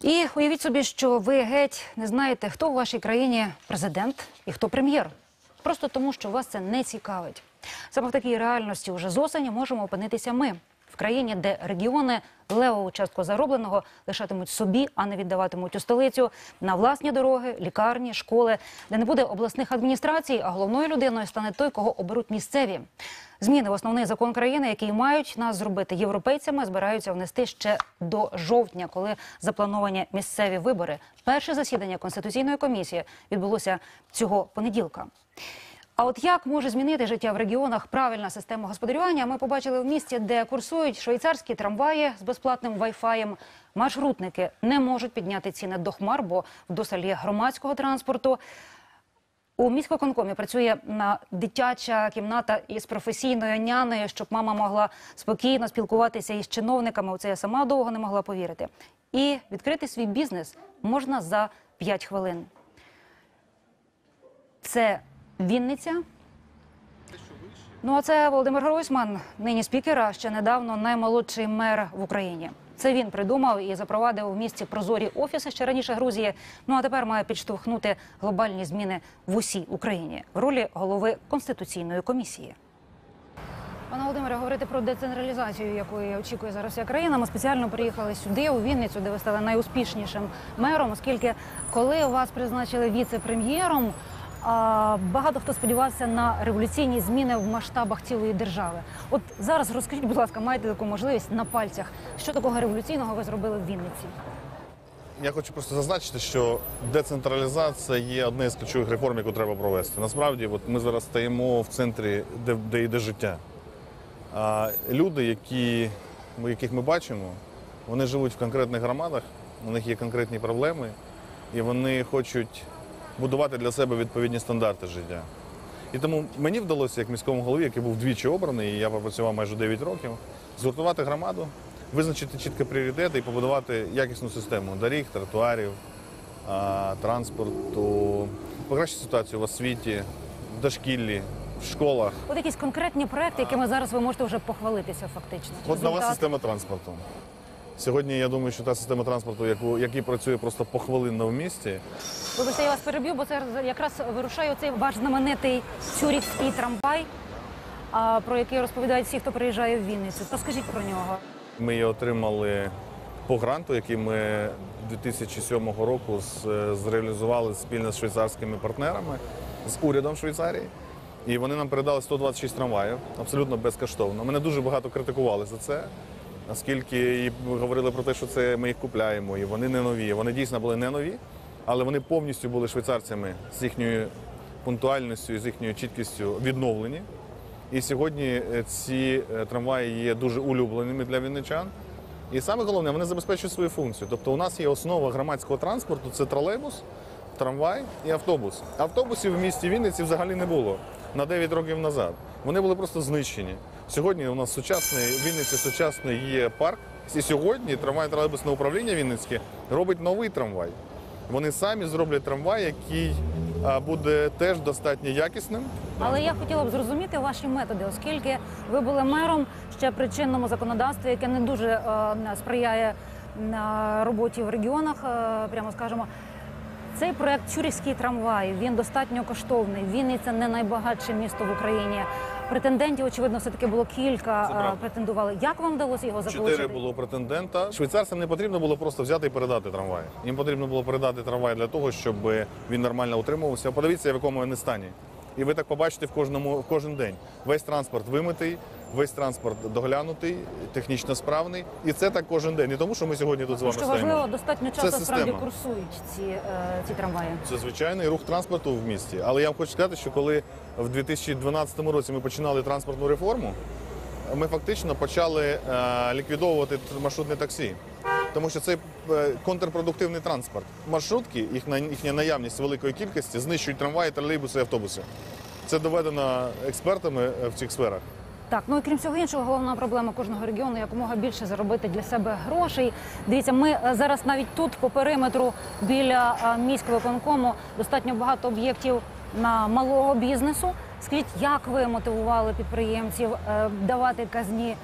І уявіть собі, що ви геть не знаєте, хто у вашій країні президент і хто прем'єр. Просто тому, що вас це не цікавить. Саме в такій реальності уже з осені можемо опинитися ми в країні, де регіони левову частку заробленого лишатимуть собі, а не віддаватимуть у столицю на власні дороги, лікарні, школи, де не буде обласних адміністрацій, а головною людиною стане той, кого оберуть місцеві. Зміни в основний закон країни, які мають нас зробити європейцями, збираються внести ще до жовтня, коли заплановані місцеві вибори. Перше засідання конституційної комісії відбулося цього понеділка. А от як може змінити життя в регіонах правильна система господарювання? Ми побачили в місті, де курсують швейцарські трамваї з безплатним вайфаєм. Маршрутники не можуть підняти ціни до хмар, бо вдосталь є громадського транспорту. У міськвиконкомі працює на дитяча кімната із професійною нянею, щоб мама могла спокійно спілкуватися із чиновниками. У це я сама довго не могла повірити. І відкрити свій бізнес можна за 5 хвилин. Це Вінниця. Ну а це Володимир Гройсман, нині спікер, а ще недавно наймолодший мер в Україні. Це він придумав і запровадив в місті прозорі офіси ще раніше Грузії. Ну а тепер має підштовхнути глобальні зміни в усій Україні в ролі голови конституційної комісії. Пане Володимире, говорити про децентралізацію, якої очікує зараз вся країна. Ми спеціально приїхали сюди, у Вінницю, де ви стали найуспішнішим мером, оскільки коли вас призначили віце-прем'єром. Багато хто сподівався на революційні зміни в масштабах цілої держави. От зараз розкажіть, будь ласка, маєте таку можливість на пальцях, що такого революційного ви зробили в Вінниці? Я хочу просто зазначити, що децентралізація є однією з ключових реформ, яку треба провести. Насправді, от ми зараз стоїмо в центрі, де, де йде життя. А люди, які, яких ми бачимо, вони живуть в конкретних громадах, у них є конкретні проблеми, і вони хочуть будувати для себе відповідні стандарти життя. І тому мені вдалося, як міському голові, який був двічі обраний, і я пропрацював майже 9 років, згуртувати громаду, визначити чітко пріоритети і побудувати якісну систему доріг, тротуарів, транспорту, покращити ситуацію в освіті, в дошкіллі, в школах. От якісь конкретні проекти, якими зараз ви можете вже похвалитися, фактично. От нова система транспорту. Сьогодні я думаю, що та система транспорту, яку, який працює просто похвилинно в місті, Вибачте, я вас переб'ю, бо це якраз вирушає цей ваш знаменитий цюрівський трамвай, про який розповідають всі, хто приїжджає в Вінницю. Розкажіть про нього. Ми її отримали по гранту, який ми 2007 року зреалізували спільно з швейцарськими партнерами, з урядом Швейцарії. І вони нам передали 126 трамваїв абсолютно безкоштовно. Мене дуже багато критикували за це, оскільки і говорили про те, що це ми їх купляємо, і вони не нові. Вони дійсно були не нові, але вони повністю були швейцарцями з їхньою пунктуальністю і з їхньою чіткістю відновлені. І сьогодні е, ці е, трамваї є дуже улюбленими для вінничан. І саме головне, вони забезпечують свою функцію. Тобто, у нас є основа громадського транспорту це тролейбус, трамвай і автобус. Автобусів в місті Вінниці взагалі не було на 9 років назад. Вони були просто знищені. Сьогодні у нас сучасний в Вінниці сучасний є парк. І сьогодні трамвай тролейбусне управління Вінницьке робить новий трамвай. Вони самі зроблять трамвай, який буде теж достатньо якісним. Але я хотіла б зрозуміти ваші методи, оскільки ви були мером ще при чинному законодавстві, яке не дуже е, сприяє е, роботі в регіонах, е, прямо скажемо. Цей проект Чурівський трамвай він достатньо коштовний. Вінниця не найбагатше місто в Україні. Претендентів, очевидно, все таки було кілька. Е, претендували. Як вам вдалося його заполучити? Чотири було претендента. Швейцарцям не потрібно було просто взяти і передати трамвай. Їм потрібно було передати трамвай для того, щоб він нормально утримувався. Подивіться, в якому він стані. І ви так побачите в кожному в кожен день. Весь транспорт вимитий, весь транспорт доглянутий, технічно справний. І це так кожен день. Не тому, що ми сьогодні тут з вами Що стоїмо. важливо, достатньо Це часто справді система. курсують ці, е, ці трамваї. Це звичайний рух транспорту в місті. Але я вам хочу сказати, що коли в 2012 році ми починали транспортну реформу, ми фактично почали е, ліквідовувати маршрутне таксі. Тому що це е, контрпродуктивний транспорт. Маршрутки, їхня, їхня наявність великої кількості знищують трамваї, тролейбуси і автобуси. Це доведено експертами е, в цих сферах. Так, ну і крім всього іншого, головна проблема кожного регіону якомога більше заробити для себе грошей. Дивіться, ми е, зараз навіть тут по периметру біля е, міського виконкому достатньо багато об'єктів на малого бізнесу. Скажіть, як ви мотивували підприємців е, давати казні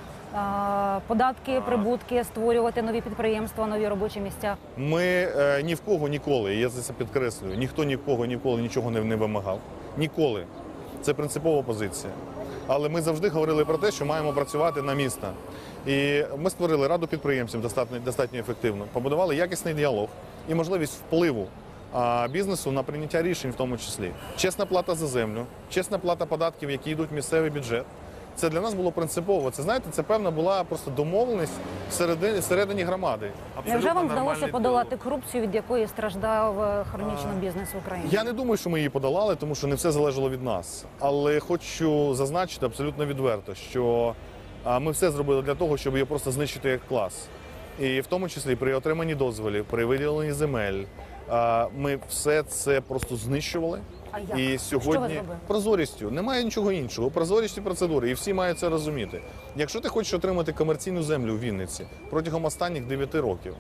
податки, прибутки, створювати нові підприємства, нові робочі місця. Ми е, ні в кого ніколи, я це підкреслюю, ніхто ні в кого ніколи нічого не, не вимагав. Ніколи. Це принципова позиція. Але ми завжди говорили про те, що маємо працювати на місто. І ми створили раду підприємців достатньо, достатньо ефективно, побудували якісний діалог і можливість впливу бізнесу на прийняття рішень, в тому числі. Чесна плата за землю, чесна плата податків, які йдуть в місцевий бюджет. Це для нас було принципово. Це знаєте, це певна була просто домовленість всередині, всередині громади. Невже вам вдалося подолати корупцію, від якої страждав е, хронічно бізнес в Україні? Я не думаю, що ми її подолали, тому що не все залежало від нас. Але хочу зазначити абсолютно відверто, що ми все зробили для того, щоб її просто знищити як клас. І в тому числі при отриманні дозволів, при виділенні земель. Ми все це просто знищували. А як? І Що ви сьогодні прозорістю немає нічого іншого. Прозорістю процедури, і всі мають це розуміти. Якщо ти хочеш отримати комерційну землю в Вінниці протягом останніх 9 років,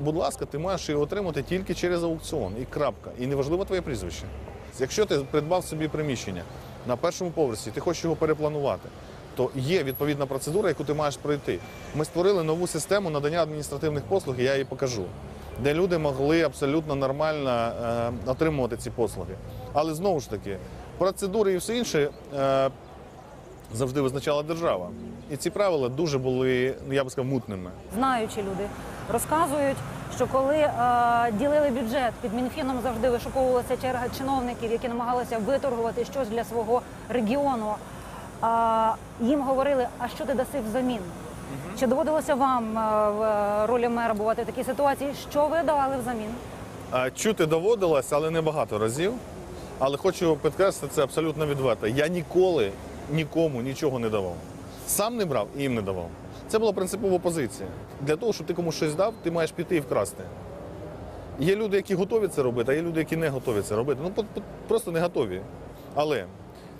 будь ласка, ти маєш її отримати тільки через аукціон і крапка. І неважливо твоє прізвище. Якщо ти придбав собі приміщення на першому поверсі, ти хочеш його перепланувати. То є відповідна процедура, яку ти маєш пройти. Ми створили нову систему надання адміністративних послуг, і я її покажу, де люди могли абсолютно нормально е, отримувати ці послуги. Але знову ж таки, процедури і все інше е, завжди визначала держава. І ці правила дуже були, я би сказав, мутними. Знаючі люди розказують, що коли е, ділили бюджет, під Мінфіном завжди вишуковувалася черга чиновників, які намагалися виторгувати щось для свого регіону. А їм говорили, а що ти даси взамін? Чи доводилося вам е, в е, ролі мера бувати в такій ситуації? Що ви давали взамін? Чути доводилось, але не багато разів. Але хочу підкреслити це абсолютно відверто. Я ніколи нікому нічого не давав. Сам не брав і їм не давав. Це була принципова позиція. Для того, щоб ти комусь щось дав, ти маєш піти і вкрасти. Є люди, які готові це робити, а є люди, які не готові це робити. Ну просто не готові. Але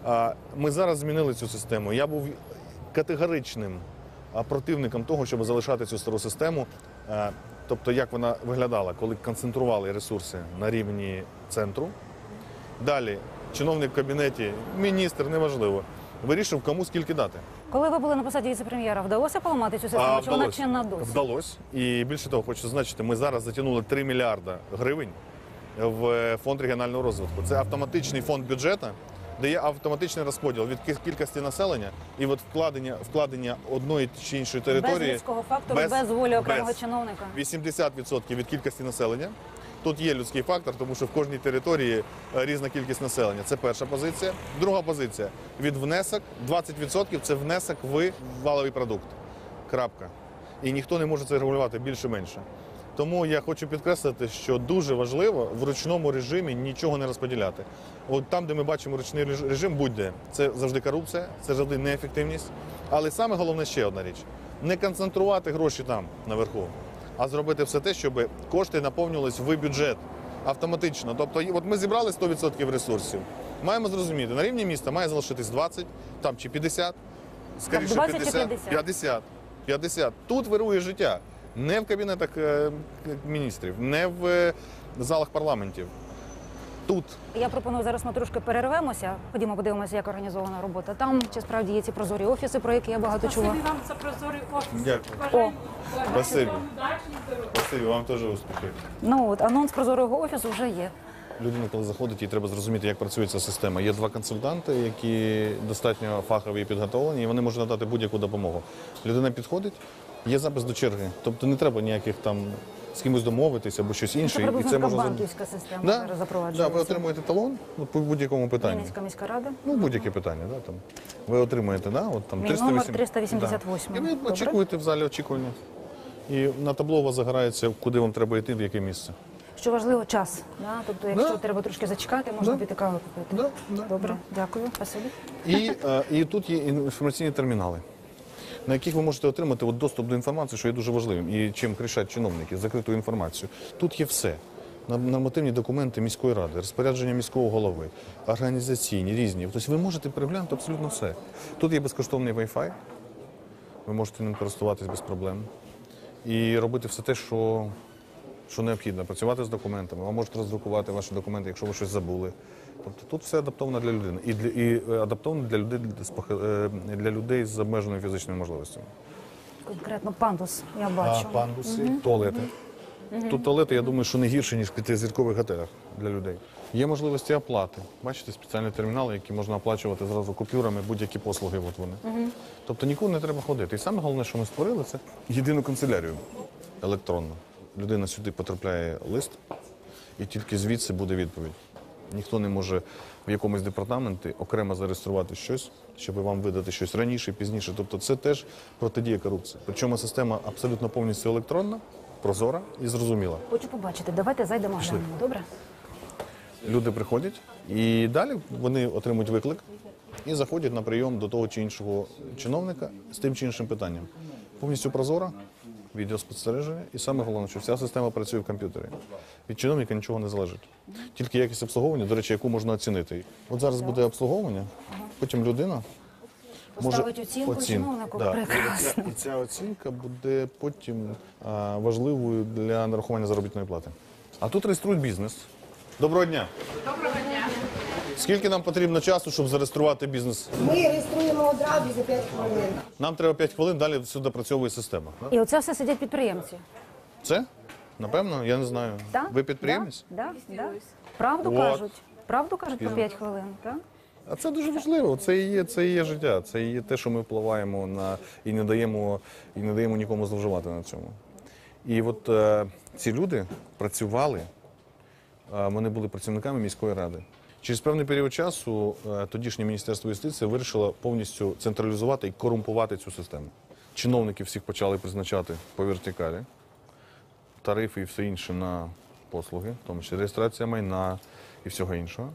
а, ми зараз змінили цю систему. Я був категоричним противником того, щоб залишати цю стару систему. Тобто, як вона виглядала, коли концентрували ресурси на рівні центру. Далі чиновник в кабінеті, міністр, неважливо, вирішив, кому скільки дати. Коли ви були на посаді віце-прем'єра, вдалося поламати цю систему? Чи вона чинна досі? Вдалося. І більше того, хочу зазначити, ми зараз затягнули 3 мільярда гривень в фонд регіонального розвитку. Це автоматичний фонд бюджету, де є автоматичний розподіл від кількості населення і от вкладення, вкладення одної чи іншої території. Без людського фактору, без, волі окремого чиновника. 80% від кількості населення. Тут є людський фактор, тому що в кожній території е, різна кількість населення. Це перша позиція. Друга позиція від внесок 20% це внесок в валовий продукт. Крапка. І ніхто не може це регулювати більше-менше. Тому я хочу підкреслити, що дуже важливо в ручному режимі нічого не розподіляти. От там, де ми бачимо ручний режим, будь-де це завжди корупція, це завжди неефективність. Але саме головне ще одна річ: не концентрувати гроші там наверху, а зробити все те, щоб кошти наповнювалися в бюджет автоматично. Тобто, от ми зібрали 100% ресурсів. Маємо зрозуміти, на рівні міста має залишитись 20 там чи 50, скоріше 50, 50? 50. 50. Тут вирує життя. Не в кабінетах е, міністрів, не в е, залах парламентів. Тут. Я пропоную зараз ми трошки перервемося. Ходімо, подивимося, як організована робота там. Чи справді є ці прозорі офіси, про які я багато чула. Спасибі вам за прозорий офіс. Дякую. Спасибі. Спасибі, вам теж успіхів. Ну от анонс прозорого офісу вже є. Людина, коли заходить, їй треба зрозуміти, як працює ця система. Є два консультанти, які достатньо фахові і підготовлені, і вони можуть надати будь-яку допомогу. Людина підходить, є запис до черги. Тобто не треба ніяких там з кимось домовитися або щось інше. Це і це можна банківська система Да, зараз да, запроваджується. ви отримуєте талон ну, по будь-якому питанню. Вінницька міська рада. Ну, будь-яке питання, да, там. Ви отримуєте, да, от там Мій номер 308. 388. Да. І ви очікуєте в залі очікування. І на табло у вас загорається, куди вам треба йти, в яке місце. Що важливо, час. Да? Тобто, якщо Да. треба трошки зачекати, можна Да. піти каву купити. Да, да, Добре, дякую. Спасибі. І, е, і тут є інформаційні термінали, на яких ви можете отримати от доступ до інформації, що є дуже важливим, і чим кричать чиновники, закриту інформацію. Тут є все. Нормативні документи міської ради, розпорядження міського голови, організаційні, різні. Тобто ви можете переглянути абсолютно все. Тут є безкоштовний Wi-Fi, ви можете ним користуватись без проблем. І робити все те, що, що необхідно. Працювати з документами. Ви можете роздрукувати ваші документи, якщо ви щось забули. Тобто тут все адаптовано для людини. І, для, і е, адаптовано для людей, з е, для людей з обмеженими фізичними можливостями. конкретно пандус, я бачу. А, пандуси, туалети. Тут туалети, я думаю, що не гірше, ніж в п'ятизіркових готелях для людей. Є можливості оплати. Бачите, спеціальні термінали, які можна оплачувати зразу купюрами, будь-які послуги. От вони. Тобто нікуди не треба ходити. І саме головне, що ми створили, це єдину канцелярію електронну. Людина сюди потрапляє лист, і тільки звідси буде відповідь. Ніхто не може в якомусь департаменті окремо зареєструвати щось, щоб вам видати щось раніше, пізніше. Тобто це теж протидія корупції. Причому система абсолютно повністю електронна, прозора і зрозуміла. Хочу побачити. Давайте зайдемо глянемо. Добре? Люди приходять і далі вони отримують виклик і заходять на прийом до того чи іншого чиновника з тим чи іншим питанням. Повністю прозора, відеоспостереження, і саме головне, що вся система працює в комп'ютері. Від чиновника нічого не залежить. Тільки якість обслуговування, до речі, яку можна оцінити. От зараз буде обслуговування, потім людина. Поставить оцінку чиновнику. Да. Прекрасно. І ця оцінка буде потім а, важливою для нарахування заробітної плати. А тут реєструють бізнес. Доброго дня. Доброго дня. Скільки нам потрібно часу, щоб зареєструвати бізнес? Ми реєструємо одразу за 5 хвилин. Нам треба 5 хвилин, далі всюди працьовує система. І оце все сидять підприємці. Це? Напевно, я не знаю. Так? Ви підприємець? Да? Да? Да? Правду От. кажуть. Правду кажуть по 5 хвилин, так? А це дуже важливо. Це і є, це і є життя. Це і є те, що ми впливаємо на і не даємо, і не даємо нікому зловживати на цьому. І от е, ці люди працювали, е, вони були працівниками міської ради. Через певний період часу е, тодішнє міністерство юстиції вирішило повністю централізувати і корумпувати цю систему. Чиновників всіх почали призначати по вертикалі, тарифи і все інше на послуги, в тому числі реєстрація майна і всього іншого.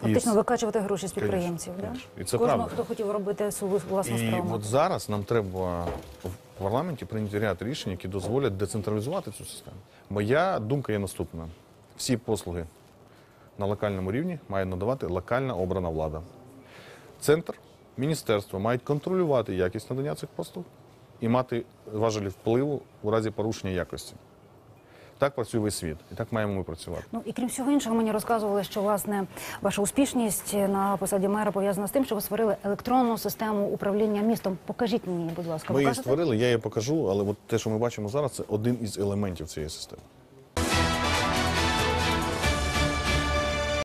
Фактично з- викачувати гроші з підприємців. Да? конечно. І це Кожного, правда. хто хотів робити свою власну І справу. от зараз нам треба в парламенті прийняти ряд рішень, які дозволять децентралізувати цю систему. Моя думка є наступна: всі послуги на локальному рівні має надавати локальна обрана влада. Центр, міністерство мають контролювати якість надання цих послуг і мати важелі впливу у разі порушення якості. Так працює весь світ, і так маємо ми працювати. Ну і крім всього іншого, мені розказували, що власне ваша успішність на посаді мера пов'язана з тим, що ви створили електронну систему управління містом. Покажіть мені, будь ласка, Ми її створили, я її покажу, але от те, що ми бачимо зараз, це один із елементів цієї системи.